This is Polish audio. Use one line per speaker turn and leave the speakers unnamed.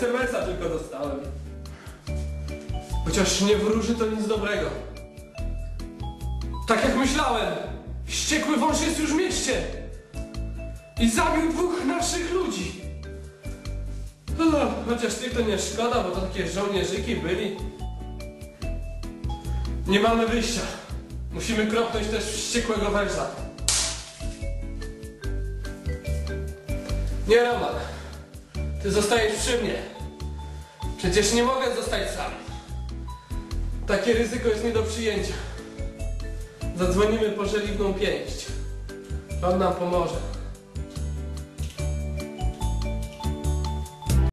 SMS-a tylko dostałem. Chociaż nie wróży to nic dobrego. Tak jak myślałem, wściekły wąż jest już w mieście i zabił dwóch naszych ludzi. No, chociaż tych to nie szkoda, bo to takie żołnierzyki byli. Nie mamy wyjścia. Musimy kropnąć też wściekłego węża. Nie, Roman. Ty zostajesz przy mnie. Przecież nie mogę zostać sam. Takie ryzyko jest nie do przyjęcia. Zadzwonimy po żeliwną pięść. On nam pomoże.